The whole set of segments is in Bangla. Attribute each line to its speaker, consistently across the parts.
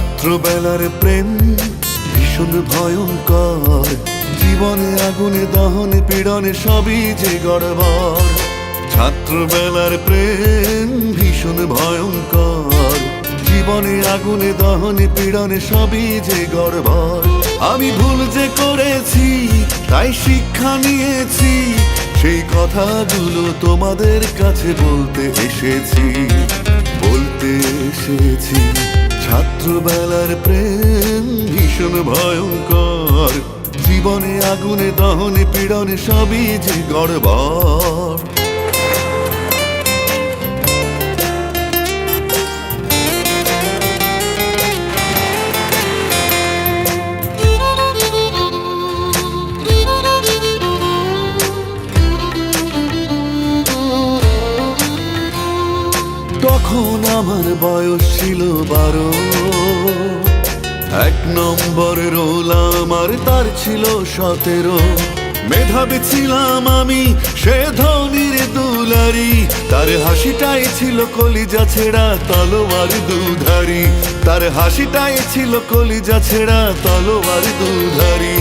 Speaker 1: ছাত্রবেলার প্রেম ভীষণ ভয়ঙ্কর। জীবনে আগুনে, দহনে, পীড়নে সবই যে গড়বর ছাত্রবেলার প্রেম ভীষণ ভয়ঙ্কর। জীবনে আগুনে, দহনে, পীড়নে সবই যে গড়বর আমি ভুল যে করেছি, তাই শিক্ষা নিয়েছি, সেই কথাগুলো তোমাদের কাছে বলতে এসেছি বলতে এসেছি। ছাত্রবেলার প্রেম ভীষণ ভয়ঙ্কর। জীবনে আগুনে দহনে পীড়নে সবই যে গড়বর আমার বয়স ছিল বারো। এক নম্বর রোল আমার তার ছিল সতেরো। মেধাবী ছিলাম আমি, সে ধনির দুলারি। তার হাসিটাই ছিল কলিজা ছেঁড়া, তলোয়ার দুধারি। তার হাসিটাই ছিল কলিজা ছেঁড়া, তলোয়ার দুধারি।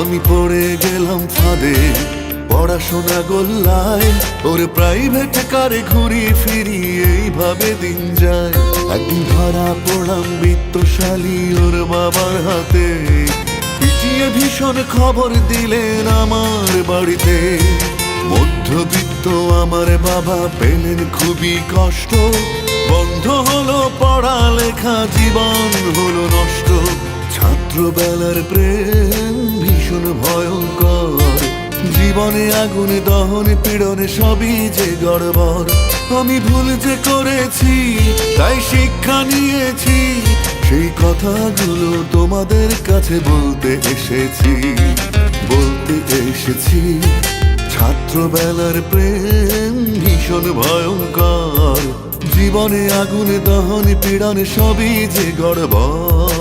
Speaker 1: আমি পড়ে গেলাম ফাঁদে। পড়াশোনা গোল্লায়, ওর প্রাইভেট কারে ঘুরি ফিরি এইভাবে দিন যায়। একদিন ধরা পড়লাম বিত্তশালী ওর বাবার হাতে। পিটিয়ে ভীষণ খবর দিলেন আমার বাড়িতে। মধ্যবিত্ত আমার বাবা পেলেন খুবই কষ্ট। বন্ধ হলো পড়ালেখা, জীবন হলো নষ্ট। ছাত্রবেলার প্রেম ভীষণ ভয়ঙ্কর। জীবনে আগুনে, দহনে, পীড়নে সবই যে গড়বর আমি ভুল যে করেছি, তাই শিক্ষা নিয়েছি। সেই কথাগুলো তোমাদের কাছে বলতে এসেছি বলতে এসেছি। ছাত্রবেলার প্রেম ভীষণ ভয়ঙ্কর। জীবনে আগুনে, দহনে, পীড়নে সবই যে গড়বর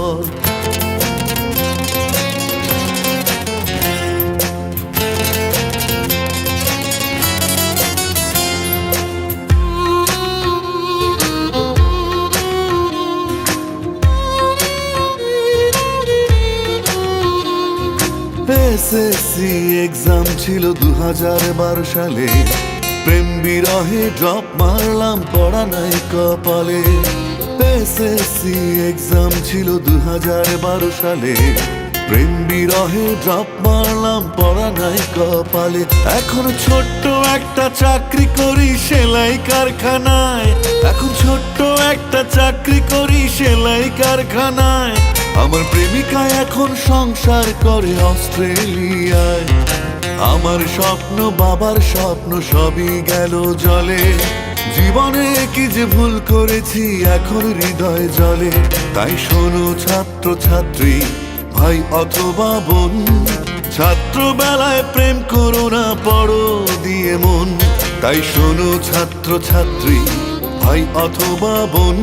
Speaker 1: এসএসসি এক্সাম ছিল দু হাজার বারো সালে। প্রেম বিরহে ড্রপ মারলাম, পড়া নাই কপালে। এসএসসি এক্সাম ছিল দু হাজার বারো সালে। প্রেম বিরহে ড্রপ মারলাম, পড়া নাই কপালে। এখন ছোট্ট একটা চাকরি করি সেলাই কারখানায়। এখন ছোট্ট একটা চাকরি করি সেলাই কারখানায়। আমার প্রেমিকা এখন সংসার করে অস্ট্রেলিয়ায়। আমার স্বপ্ন, বাবার স্বপ্ন সবই গেল জলে। জীবনে কি যে ভুল করেছি, এখন হৃদয় জলে। তাই শোনো ছাত্র ছাত্রী ভাই অথবা বোন, ছাত্রবেলায় প্রেম করো না, পড়ো, দিয়ে মন। তাই শোনো ছাত্র ছাত্রী ভাই অথবা বোন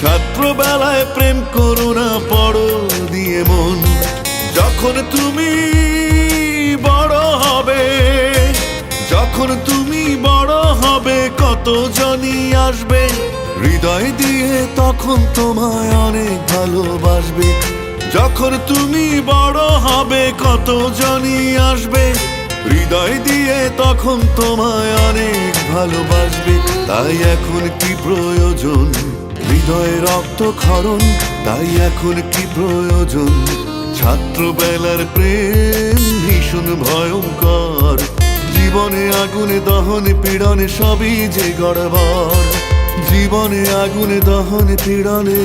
Speaker 1: ছাত্রবেলায় প্রেম করো না পড়ো দিয়ে মন। যখন তুমি বড় হবে, যখন তুমি বড় হবে কত জনই আসবে? হৃদয় দিয়ে তখন তোমায় অনেক ভালোবাসবে। যখন তুমি বড় হবে কত জনই আসবে? হৃদয় দিয়ে তখন তোমায় অনেক ভালোবাসবে। তাই এখন কি প্রয়োজন? হৃদয়ে রক্ত খরণ তাই এখন কি প্রয়োজন? ছাত্রবেলার প্রেম ভীষণ ভয়ঙ্কর। জীবনে আগুনে, দহন, পীড়নে সবই যে গড়বর জীবনে আগুনে, দহন, পীড়নে